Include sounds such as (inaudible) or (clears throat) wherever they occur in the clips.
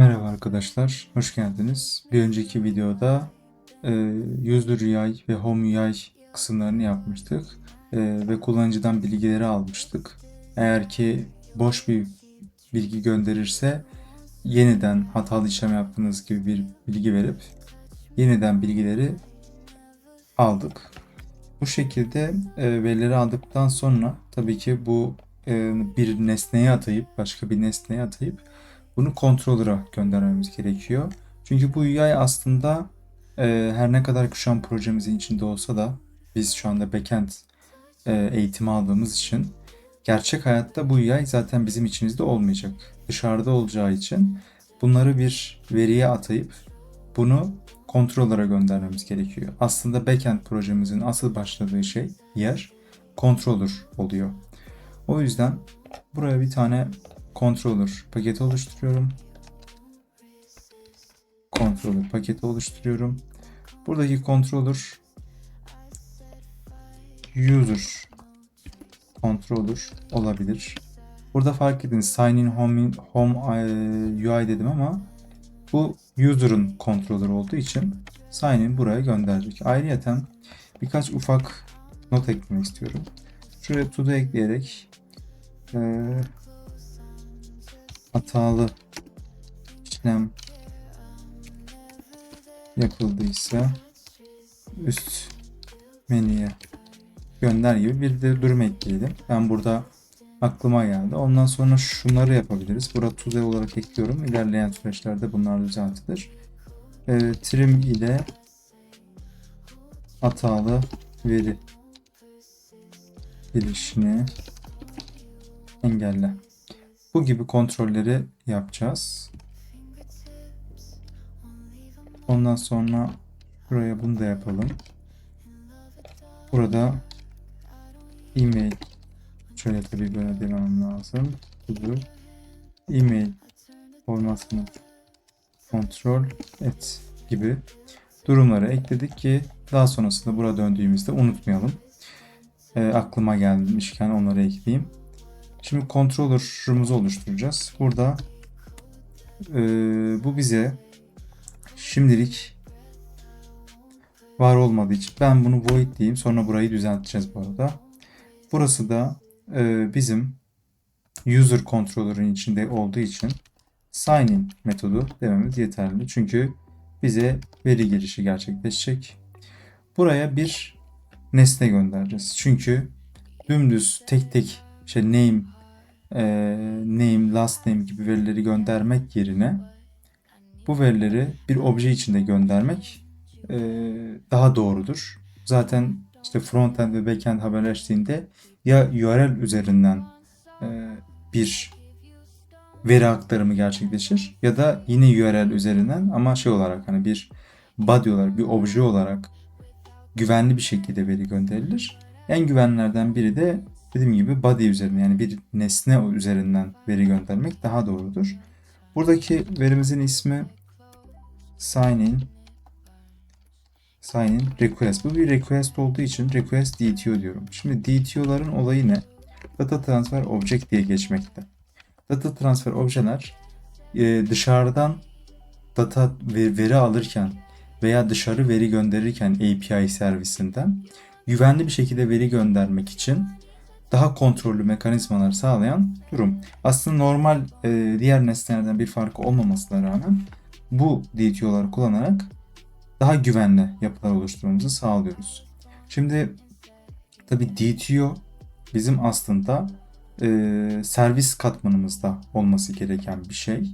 Merhaba arkadaşlar, hoş geldiniz. Bir önceki videoda e, User UI ve Home UI kısımlarını yapmıştık E, ve kullanıcıdan bilgileri almıştık. Eğer ki boş bir bilgi gönderirse yeniden hatalı işlem yaptığınız gibi bir bilgi verip yeniden bilgileri aldık. Bu şekilde e, verileri aldıktan sonra tabii ki bu e, bir nesneye atayıp başka bir nesneye atayıp bunu controller'a göndermemiz gerekiyor. Çünkü bu UI aslında e, her ne kadar şu an projemizin içinde olsa da biz şu anda backend e, eğitimi aldığımız için gerçek hayatta bu UI zaten bizim içimizde olmayacak. Dışarıda olacağı için bunları bir veriye atayıp bunu controller'a göndermemiz gerekiyor. Aslında backend projemizin asıl başladığı şey yer controller oluyor. O yüzden buraya bir tane controller paketi oluşturuyorum. Controller paketi oluşturuyorum. Buradaki controller user controller olabilir. Burada fark edin sign in home, home e, UI dedim ama bu user'ın controller olduğu için sign in buraya gönderecek. Ayrıyeten birkaç ufak not eklemek istiyorum. Şuraya to do ekleyerek e, hatalı işlem yapıldıysa üst menüye gönder gibi bir de durum ekleyelim. Ben burada aklıma geldi. Ondan sonra şunları yapabiliriz. Burada tuze olarak ekliyorum. İlerleyen süreçlerde bunlar düzeltilir. E, trim ile hatalı veri girişini engelle. Bu gibi kontrolleri yapacağız. Ondan sonra buraya bunu da yapalım. Burada email şöyle tabii böyle demem lazım. Bu email formatını kontrol et gibi durumları ekledik ki daha sonrasında burada döndüğümüzde unutmayalım. E, aklıma gelmişken onları ekleyeyim. Şimdi controller'ımızı oluşturacağız. Burada e, bu bize şimdilik var olmadığı için ben bunu void diyeyim. Sonra burayı düzelteceğiz bu arada. Burası da e, bizim user controller'ın içinde olduğu için sign in metodu dememiz yeterli. Çünkü bize veri girişi gerçekleşecek. Buraya bir nesne göndereceğiz. Çünkü dümdüz tek tek işte name, e, name, last name gibi verileri göndermek yerine bu verileri bir obje içinde göndermek e, daha doğrudur. Zaten işte frontend ve backend haberleştiğinde ya URL üzerinden e, bir veri aktarımı gerçekleşir ya da yine URL üzerinden ama şey olarak hani bir body olarak bir obje olarak güvenli bir şekilde veri gönderilir. En güvenlerden biri de dediğim gibi body üzerinden yani bir nesne üzerinden veri göndermek daha doğrudur. Buradaki verimizin ismi sign in sign in request. Bu bir request olduğu için request DTO diyorum. Şimdi DTO'ların olayı ne? Data transfer object diye geçmekte. Data transfer objeler e, dışarıdan data ve veri alırken veya dışarı veri gönderirken API servisinden güvenli bir şekilde veri göndermek için daha kontrollü mekanizmalar sağlayan durum. Aslında normal e, diğer nesnelerden bir farkı olmamasına rağmen bu DTO'ları kullanarak daha güvenli yapılar oluşturmamızı sağlıyoruz. Şimdi tabi DTO bizim aslında e, servis katmanımızda olması gereken bir şey.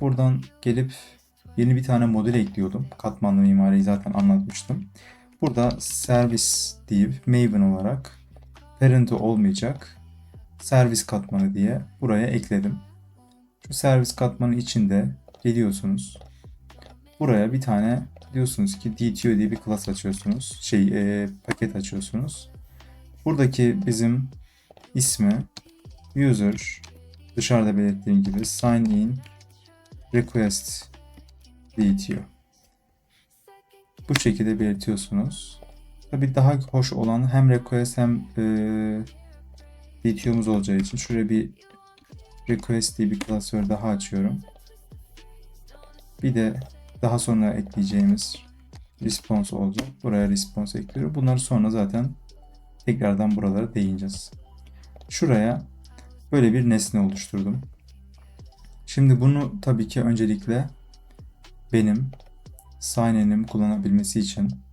Buradan gelip yeni bir tane model ekliyordum. Katmanlı mimariyi zaten anlatmıştım. Burada servis deyip Maven olarak parent'i olmayacak servis katmanı diye buraya ekledim. Şu servis katmanı içinde geliyorsunuz. Buraya bir tane diyorsunuz ki DTO diye bir class açıyorsunuz. Şey e, paket açıyorsunuz. Buradaki bizim ismi user dışarıda belirttiğim gibi sign in request DTO. Bu şekilde belirtiyorsunuz. Tabii daha hoş olan hem request hem e, olacağı için şuraya bir request diye bir klasör daha açıyorum. Bir de daha sonra ekleyeceğimiz response olacak. Buraya response ekliyorum. Bunları sonra zaten tekrardan buralara değineceğiz. Şuraya böyle bir nesne oluşturdum. Şimdi bunu tabii ki öncelikle benim sign-in'im kullanabilmesi için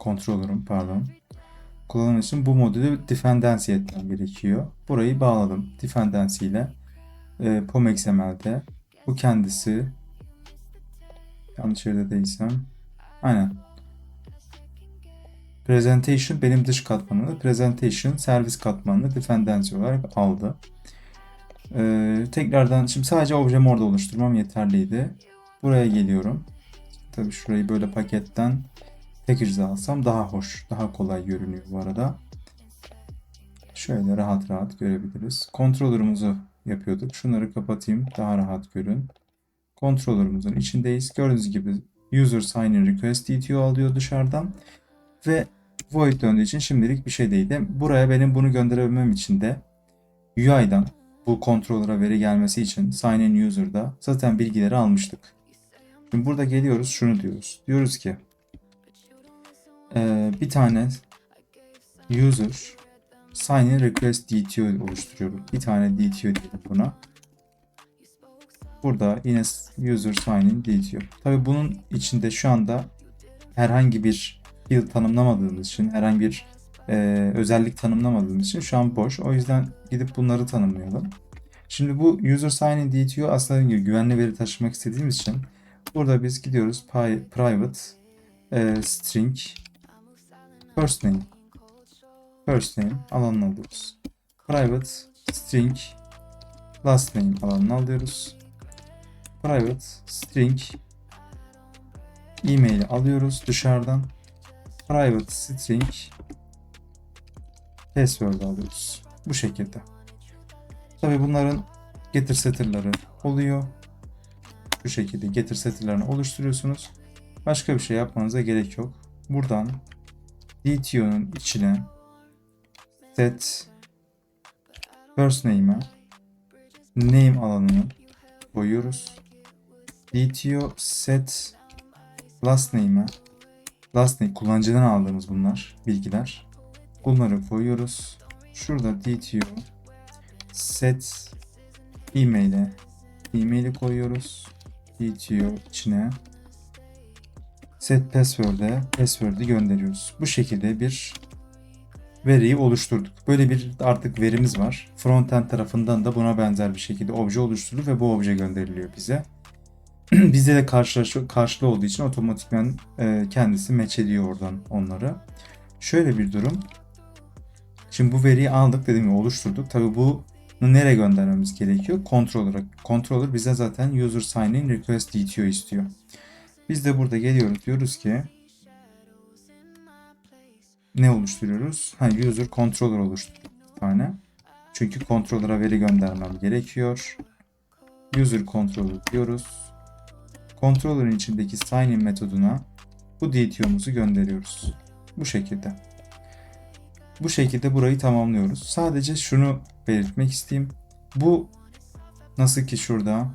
controller'ım pardon kullanım için bu modülü dependency etmem gerekiyor. Burayı bağladım. Dependency ile e, POM XML'de bu kendisi yanlış yerde değilsem aynen Presentation benim dış katmanımı, Presentation servis katmanını dependency olarak aldı. Ee, tekrardan şimdi sadece objemi orada oluşturmam yeterliydi. Buraya geliyorum. Tabii şurayı böyle paketten package'de alsam daha hoş, daha kolay görünüyor bu arada. Şöyle rahat rahat görebiliriz. Controller'ımızı yapıyorduk. Şunları kapatayım daha rahat görün. Controller'ımızın içindeyiz. Gördüğünüz gibi user sign in request DTO alıyor dışarıdan. Ve void döndüğü için şimdilik bir şey değil. Buraya benim bunu gönderebilmem için de UI'dan bu controller'a veri gelmesi için sign in user'da zaten bilgileri almıştık. Şimdi burada geliyoruz şunu diyoruz. Diyoruz ki ee, bir tane user sign in request DTO oluşturuyorum. Bir tane DTO diyelim buna. Burada yine user sign in DTO. Tabi bunun içinde şu anda herhangi bir field tanımlamadığımız için, herhangi bir e, özellik tanımlamadığımız için şu an boş. O yüzden gidip bunları tanımlayalım. Şimdi bu user sign in DTO aslında gibi güvenli veri taşımak istediğimiz için burada biz gidiyoruz private e, string first name first name alanını alıyoruz. Private string last name alanını alıyoruz. Private string e-mail alıyoruz dışarıdan. Private string password alıyoruz. Bu şekilde. Tabi bunların getir setter'ları oluyor. Bu şekilde getir setter'larını oluşturuyorsunuz. Başka bir şey yapmanıza gerek yok. Buradan DTO'nun içine set first name'e name alanını koyuyoruz. DTO set last name'e last name kullanıcıdan aldığımız bunlar bilgiler. Bunları koyuyoruz. Şurada DTO set e-mail'e e-mail'i koyuyoruz. DTO içine set password'e password'ı gönderiyoruz. Bu şekilde bir veriyi oluşturduk. Böyle bir artık verimiz var. Frontend tarafından da buna benzer bir şekilde obje oluşturulup ve bu obje gönderiliyor bize. (clears throat) Bizde de karşılaşı, karşılığı olduğu için otomatikman e, kendisi match ediyor oradan onları. Şöyle bir durum. Şimdi bu veriyi aldık dediğim gibi oluşturduk. Tabi bunu nereye göndermemiz gerekiyor? Controller'a. Controller bize zaten user sign in request DTO istiyor. Biz de burada geliyoruz diyoruz ki ne oluşturuyoruz? Ha, user controller bir tane. Çünkü controller'a veri göndermem gerekiyor. User controller diyoruz. Controller'ın içindeki sign in metoduna bu DTO'muzu gönderiyoruz. Bu şekilde. Bu şekilde burayı tamamlıyoruz. Sadece şunu belirtmek isteyeyim. Bu nasıl ki şurada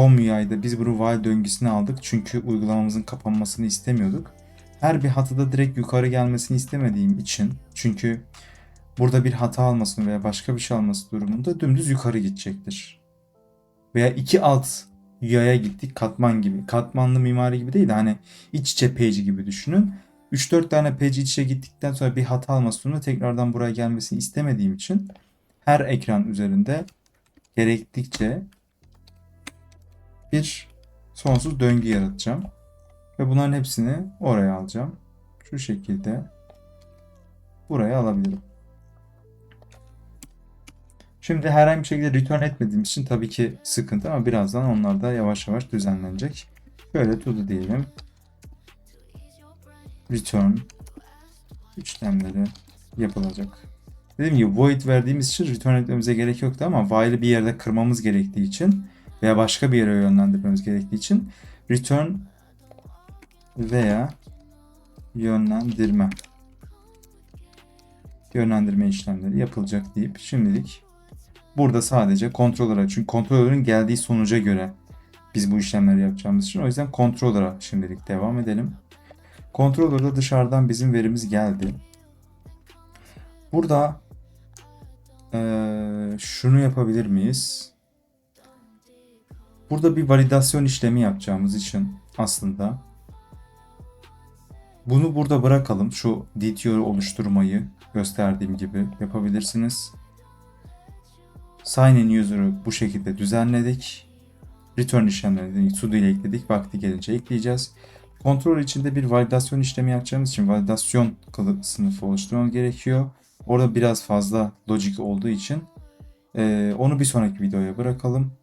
Home UI'de biz bunu while döngüsüne aldık. Çünkü uygulamamızın kapanmasını istemiyorduk. Her bir hatada direkt yukarı gelmesini istemediğim için çünkü burada bir hata almasını veya başka bir şey alması durumunda dümdüz yukarı gidecektir. Veya iki alt UI'ya gittik katman gibi. Katmanlı mimari gibi değil de hani iç içe page gibi düşünün. 3-4 tane page iç içe gittikten sonra bir hata alması durumunda tekrardan buraya gelmesini istemediğim için her ekran üzerinde gerektikçe bir sonsuz döngü yaratacağım. Ve bunların hepsini oraya alacağım. Şu şekilde buraya alabilirim. Şimdi herhangi bir şekilde return etmediğim için tabii ki sıkıntı ama birazdan onlar da yavaş yavaş düzenlenecek. Şöyle to diyelim. Return işlemleri yapılacak. Dediğim gibi void verdiğimiz için return etmemize gerek yoktu ama while'ı bir yerde kırmamız gerektiği için veya başka bir yere yönlendirmemiz gerektiği için return veya yönlendirme yönlendirme işlemleri yapılacak deyip şimdilik burada sadece kontrolöre çünkü kontrolörün geldiği sonuca göre Biz bu işlemleri yapacağımız için. O yüzden controller'a şimdilik devam edelim. Controller'da dışarıdan bizim verimiz geldi. Burada eee, şunu yapabilir miyiz? Burada bir validasyon işlemi yapacağımız için aslında bunu burada bırakalım. Şu DTO oluşturmayı gösterdiğim gibi yapabilirsiniz. Sign in user'ı bu şekilde düzenledik. Return işlemlerini to do ile ekledik. Vakti gelince ekleyeceğiz. Kontrol içinde bir validasyon işlemi yapacağımız için validasyon sınıfı oluşturmamız gerekiyor. Orada biraz fazla logic olduğu için onu bir sonraki videoya bırakalım.